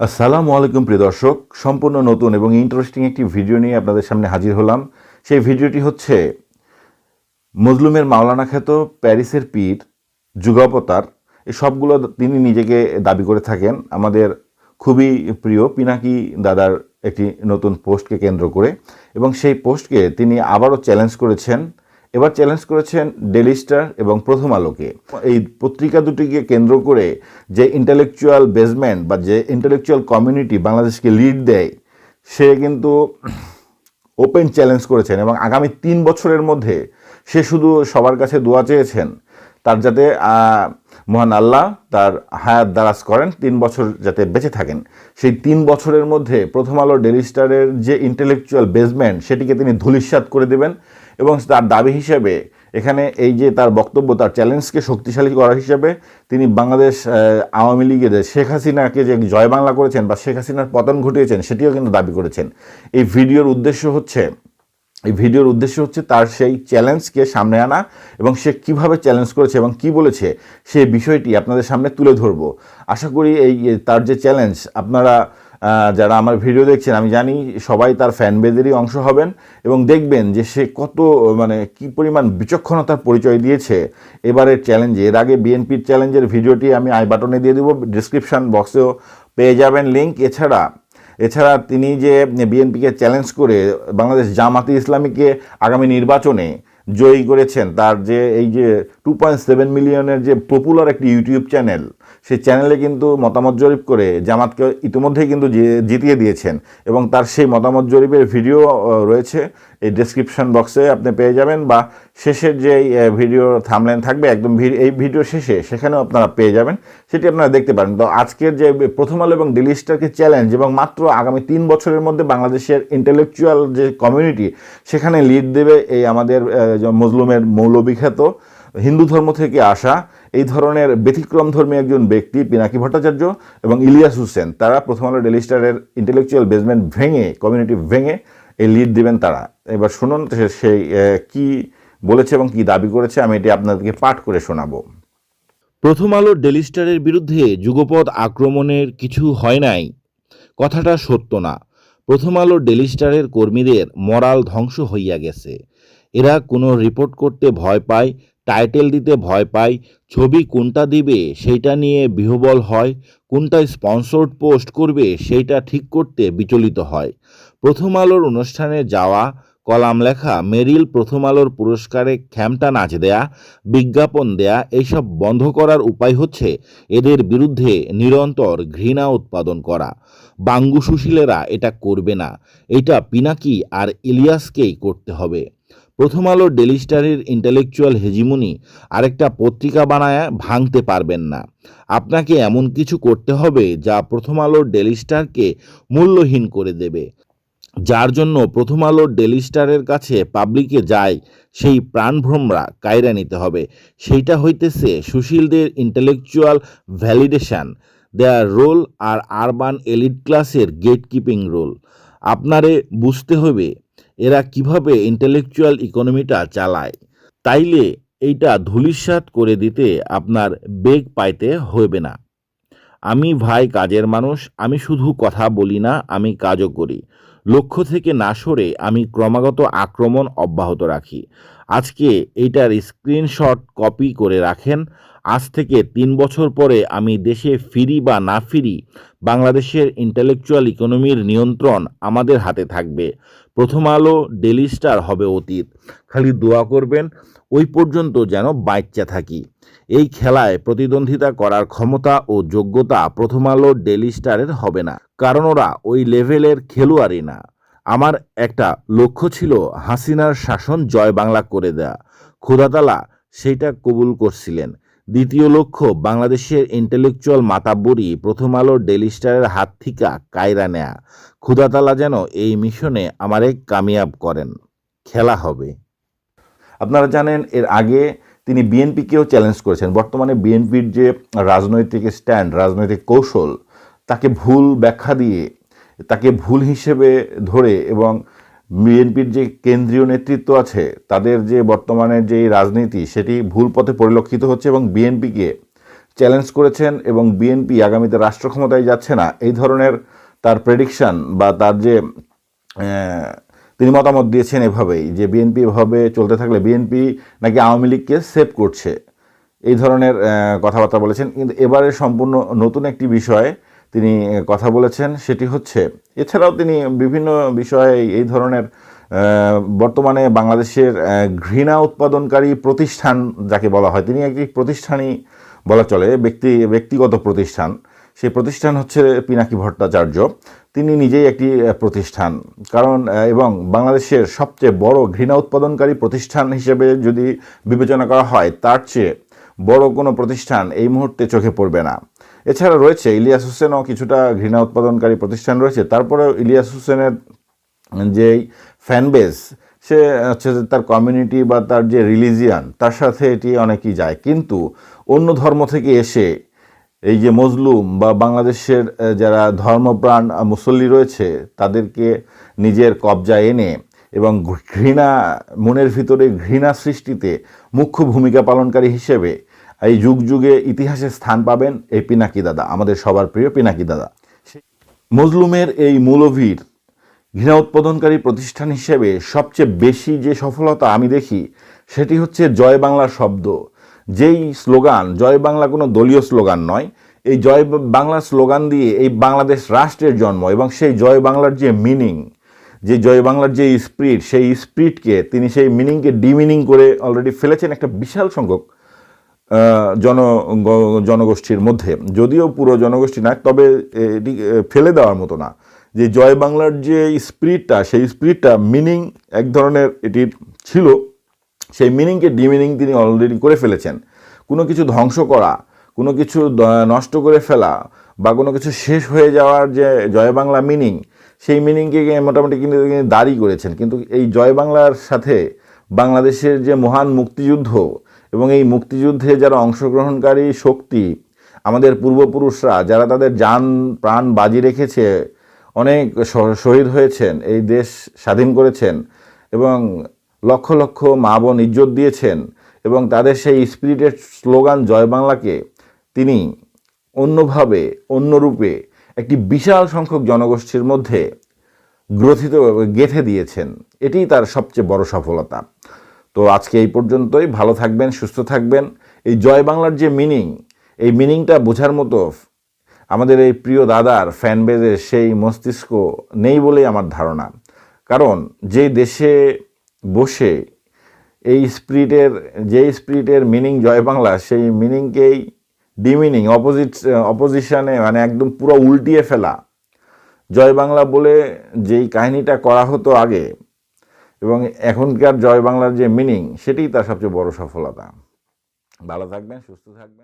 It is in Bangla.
আসসালামু আলাইকুম, প্রিয় দর্শক। সম্পূর্ণ নতুন এবং ইন্টারেস্টিং একটি ভিডিও নিয়ে আপনাদের সামনে হাজির হলাম। সেই ভিডিওটি হচ্ছে মজলুমের মাওলানা খ্যাত প্যারিসের পীর যুগাবতার এই সবগুলো তিনি নিজেকে দাবি করে থাকেন। আমাদের খুবই প্রিয় পিনাকি দাদার একটি নতুন পোস্টকে কেন্দ্র করে। এবং সেই পোস্টকে তিনি আবারও চ্যালেঞ্জ করেছেন এবার চ্যালেঞ্জ করেছেন ডেলি স্টার এবং প্রথম আলোকে। এই পত্রিকা দুটিকে কেন্দ্র করে যে ইন্টালেকচুয়াল বেসমেন্ট বা যে ইন্টালেকচুয়াল কমিউনিটি বাংলাদেশকে লিড দেয়, সে কিন্তু ওপেন চ্যালেঞ্জ করেছেন এবং আগামী তিন বছরের মধ্যে সে শুধু সবার কাছে দোয়া চেয়েছেন, তার যাতে মহান আল্লাহ তার হায়াত দারাজ করেন, তিন বছর যাতে বেঁচে থাকেন। সেই তিন বছরের মধ্যে প্রথম আলো ডেলি স্টারের যে ইন্টেলেকচুয়াল বেসমেন্ট সেটিকে তিনি ধূলিসাৎ করে দেবেন এবং তার দাবি হিসেবে এখানে এই যে তার বক্তব্য, তার চ্যালেঞ্জকে শক্তিশালী করার হিসাবে তিনি বাংলাদেশ আওয়ামী লীগের শেখ হাসিনাকে যে জয় বাংলা করেছেন বা শেখ হাসিনার পতন ঘটিয়েছেন, সেটিও কিন্তু দাবি করেছেন। এই ভিডিওর উদ্দেশ্য হচ্ছে এই ভিডিওর উদ্দেশ্য হচ্ছে তার সেই চ্যালেঞ্জকে সামনে আনা এবং সে কীভাবে চ্যালেঞ্জ করেছে এবং কি বলেছে সেই বিষয়টি আপনাদের সামনে তুলে ধরবো। আশা করি এই তার যে চ্যালেঞ্জ, আপনারা যারা আমার ভিডিও দেখছেন, আমি জানি সবাই তার ফ্যান বেদেরই অংশ হবেন এবং দেখবেন যে সে কত মানে কি পরিমাণ বিচক্ষণতার পরিচয় দিয়েছে এবারের চ্যালেঞ্জে। এর আগে বিএনপির চ্যালেঞ্জের ভিডিওটি আমি আই বাটনে দিয়ে দেবো ডিসক্রিপশন বক্সেও পেয়ে যাবেন লিঙ্ক এছাড়া এছাড়া তিনি যে বিএনপিকে চ্যালেঞ্জ করে বাংলাদেশ জামাতি ইসলামীকে আগামী নির্বাচনে জয়ী করেছেন, তার যে এই যে টু পয়েন্ট সেভেন মিলিয়নের যে পপুলার একটি ইউটিউব চ্যানেল সেই চ্যানেলে কিন্তু মতামত জরিপ করে জামাতকে ইতিমধ্যেই কিন্তু জিতিয়ে দিয়েছেন এবং তার সেই মতামত জরিপের ভিডিও রয়েছে। এই ডেসক্রিপশন বক্সে আপনি পেয়ে যাবেন বা শেষের যে ভিডিও থামলেন থাকবে, একদম এই ভিডিও শেষে সেখানেও আপনারা পেয়ে যাবেন। সেটি আপনারা দেখতে পারেন। তো আজকের যে প্রথম আলো এবং ডেলি স্টারকে চ্যালেঞ্জ এবং মাত্র আগামী তিন বছরের মধ্যে বাংলাদেশের ইন্টেলেকচুয়াল যে কমিউনিটি সেখানে লিড দেবে এই আমাদের মজলুমের মৌলবিখ্যাত হিন্দু ধর্ম থেকে আসা এই ধরনের ব্যতিক্রম ধর্মী একজন ব্যক্তি পিনাকি ভট্টাচার্য এবং ইলিয়াস হোসেন, তারা প্রথম আলো ডেলি স্টারের ইন্টেলেকচুয়াল বেসমেন্ট ভেঙে, কমিউনিটি ভেঙে এই লিড দিবেন তারা। এবার শুনুন সেই কি বলেছে এবং কি দাবি করেছে, আমি এটি আপনাদেরকে পাঠ করে শোনাবো। প্রথম আলো ডেলি স্টারের বিরুদ্ধে যুগপৎ আক্রমণের কিছু হয় নাই। কথাটা সত্য না। প্রথম আলো ডেলি স্টারের কর্মীদের মরাল ধ্বংস হইয়া গেছে। এরা কোনো রিপোর্ট করতে ভয় পায় টাইটেল দিতে ভয় পায় ছবি কোনটা দিবে সেইটা নিয়ে বিহবল হয় কোনটা স্পন্সর্ড পোস্ট করবে সেইটা ঠিক করতে বিচলিত হয়। প্রথম আলোর অনুষ্ঠানে যাওয়া, কলাম লেখা, মেরিল প্রথম আলোর পুরস্কারে খ্যামটা নাচ দেয়া, বিজ্ঞাপন দেয়া, এইসব বন্ধ করার উপায় হচ্ছে এদের বিরুদ্ধে নিরন্তর ঘৃণা উৎপাদন করা। বাঙ্গু সুশীলেরা এটা করবে না। এটা পিনাকি আর ইলিয়াসকেই করতে হবে। প্রথম আলো ডেলি স্টারের ইন্টেলেকচুয়াল হেজিমনি আরেকটা পত্রিকা বানায় ভাঙতে পারবেন না। আপনাকে এমন কিছু করতে হবে যা প্রথম আলো ডেলি স্টারকে মূল্যহীন করে দেবে। যার জন্য প্রথম আলো ডেলি স্টারের কাছে পাবলিকে যায়, সেই প্রাণভ্রমরা কায়রা নিতে হবে। সেইটা হইতেছে সুশীলদের ইন্টেলেকচুয়াল ভ্যালিডেশন, দেয়ার রোল আর আরবান এলিট ক্লাসের গেট কিপিং রোল। আপনারে বুঝতে হবে এরা কীভাবে ইন্টেলেকচুয়াল ইকোনমিটা চালায়? তাইলে এইটা ধূলিসাৎ করে দিতে আপনার বেগ পাইতে হবে না। আমি ভাই কাজের মানুষ, আমি শুধু কথা বলি না, আমি কাজও করি। লক্ষ্য থেকে না সরে আমি ক্রমাগত আক্রমণ অব্যাহত রাখি। আজকে এইটার স্ক্রিনশট কপি করে রাখেন। আজ থেকে তিন বছর পরে আমি দেশে ফিরি বা না ফিরি, বাংলাদেশের ইন্টেলেকচুয়াল ইকোনমির নিয়ন্ত্রণ আমাদের হাতে থাকবে। প্রথম আলো ডেলি স্টার হবে অতীত। খালি দোয়া করবেন, ওই পর্যন্ত যেন বাচ্চা থাকি। এই খেলায় প্রতিদ্বন্দ্বিতা করার ক্ষমতা ও যোগ্যতা প্রথম আলো ডেলি স্টারের হবে না। কারণ ওরা ওই লেভেলের খেলোয়াড়ই না। আমার একটা লক্ষ্য ছিল হাসিনার শাসন জয় বাংলা করে দেয়া। খোদাতালা সেইটা কবুল করছিলেন। দ্বিতীয় লক্ষ্য, বাংলাদেশের ইন্টেলেকচুয়াল মাতাব্বরি প্রথম আলো ডেলি স্টারের হাত থিকা কায়রা নেয়া। খুদাতালা যেন এই মিশনে আমারে কামিয়াব করেন। খেলা হবে। আপনারা জানেন, এর আগে তিনি বিএনপিকেও চ্যালেঞ্জ করেছেন। বর্তমানে বিএনপির যে রাজনৈতিক স্ট্যান্ড রাজনৈতিক কৌশল, তাকে ভুল ব্যাখ্যা দিয়ে, তাকে ভুল হিসেবে ধরে এবং বিএনপির যে কেন্দ্রীয় নেতৃত্ব আছে, তাদের যে বর্তমানে যে রাজনীতি, সেটি ভুল পথে পরিলক্ষিত হচ্ছে এবং বিএনপিকে চ্যালেঞ্জ করেছেন এবং বিএনপি আগামীতে রাষ্ট্র ক্ষমতায় যাচ্ছে না। এই ধরনের তার প্রেডিকশন বা তার যে তিনি মতামত দিয়েছেন এভাবেই যে বিএনপি এভাবে চলতে থাকলে বিএনপি নাকি আওয়ামী লীগকে সেভ করছে। এই ধরনের কথাবার্তা বলেছেন। কিন্তু এবারে সম্পূর্ণ নতুন একটি বিষয়ে তিনি কথা বলেছেন, সেটি হচ্ছে, এছাড়াও তিনি বিভিন্ন বিষয়ে এই ধরনের বর্তমানে বাংলাদেশের ঘৃণা উৎপাদনকারী প্রতিষ্ঠান যাকে বলা হয়, তিনি একটি প্রতিষ্ঠানই বলা চলে, ব্যক্তি, ব্যক্তিগত প্রতিষ্ঠান। সেই প্রতিষ্ঠান হচ্ছে পিনাকি ভট্টাচার্য। তিনি নিজেই একটি প্রতিষ্ঠান। কারণ এবং বাংলাদেশের সবচেয়ে বড় ঘৃণা উৎপাদনকারী প্রতিষ্ঠান হিসেবে যদি বিবেচনা করা হয়, তার চেয়ে বড় কোনো প্রতিষ্ঠান এই মুহূর্তে চোখে পড়বে না। এছাড়া রয়েছে ইলিয়াস হোসেনও কিছুটা ঘৃণা উৎপাদনকারী প্রতিষ্ঠান রয়েছে। তারপরেও ইলিয়াস হোসেনের যেই ফ্যান বেস সে হচ্ছে যে তার কমিউনিটি বা তার যে রিলিজিয়ান তার সাথে এটি অনেকই যায়। কিন্তু অন্য ধর্ম থেকে এসে এই যে মজলুম বা বাংলাদেশের যারা ধর্মপ্রাণ মুসল্লি রয়েছে, তাদেরকে নিজের কবজায় এনে এবং ঘৃণা, মনের ভিতরে ঘৃণা সৃষ্টিতে মুখ্য ভূমিকা পালনকারী হিসেবে এই যুগ যুগে ইতিহাসে স্থান পাবেন এই পিনাকি দাদা, আমাদের সবার প্রিয় পিনাকি দাদা। মজলুমের এই মূলভীর ঘৃণা উৎপাদনকারী প্রতিষ্ঠান হিসেবে সবচেয়ে বেশি যে সফলতা আমি দেখি, সেটি হচ্ছে জয় বাংলা শব্দ। যেই স্লোগান, জয় বাংলা কোনো দলীয় স্লোগান নয়, এই জয় বাংলা স্লোগান দিয়ে এই বাংলাদেশ রাষ্ট্রের জন্ম এবং সেই জয় বাংলার যে মিনিং, যে জয় বাংলার যে স্পিরিট, সেই স্পিরিটকে, তিনি সেই মিনিংকে ডিমিনিং করে অলরেডি ফেলেছেন একটা বিশাল সংখ্যক জন জনগোষ্ঠীর মধ্যে। যদিও পুরো জনগোষ্ঠী না, তবে এটি ফেলে দেওয়ার মতো না। যে জয় বাংলার যে স্পিরিটটা, সেই স্পিরিটটা মিনিং এক ধরনের এটির ছিল, সেই মিনিংকে ডিমিনিং তিনি অলরেডি করে ফেলেছেন। কোনো কিছু ধ্বংস করা, কোনো কিছু নষ্ট করে ফেলা বা কোনো কিছু শেষ হয়ে যাওয়ার যে জয় বাংলা মিনিং, সেই মিনিংকে মোটামুটি কিন্তু তিনি দাঁড়ি করেছেন। কিন্তু এই জয় বাংলার সাথে বাংলাদেশের যে মহান মুক্তিযুদ্ধ এবং এই মুক্তিযুদ্ধে যারা অংশগ্রহণকারী শক্তি, আমাদের পূর্বপুরুষরা যারা তাদের যান, প্রাণ বাজি রেখেছে, অনেক শহীদ হয়েছেন, এই দেশ স্বাধীন করেছেন এবং লক্ষ লক্ষ মা বোন ইজ্জত দিয়েছেন এবং তাদের সেই স্পিরিটের স্লোগান জয় বাংলাকে তিনি অন্যভাবে, অন্যরূপে একটি বিশাল সংখ্যক জনগোষ্ঠীর মধ্যে গ্রথিত, গেঁথে দিয়েছেন। এটিই তার সবচেয়ে বড় সফলতা। তো আজকে এই পর্যন্তই। ভালো থাকবেন, সুস্থ থাকবেন। এই জয় বাংলার যে মিনিং, এই মিনিংটা বোঝার মতো আমাদের এই প্রিয় দাদার ফ্যান বেজের সেই মস্তিষ্ক নেই বলেই আমার ধারণা। কারণ যে দেশে বসে এই স্পিরিটের যে স্পিরিটের মিনিং জয় বাংলা, সেই মিনিংকেই ডিমিনিং অপোজিট অপোজিশনে মানে একদম পুরো উল্টিয়ে ফেলা। জয় বাংলা বলে যেই কাহিনীটা করা হতো আগে এবং এখনকার জয় বাংলার যে মিনিং সেটাই তার সবচেয়ে বড় সফলতা। ভালো থাকবেন, সুস্থ থাকবেন।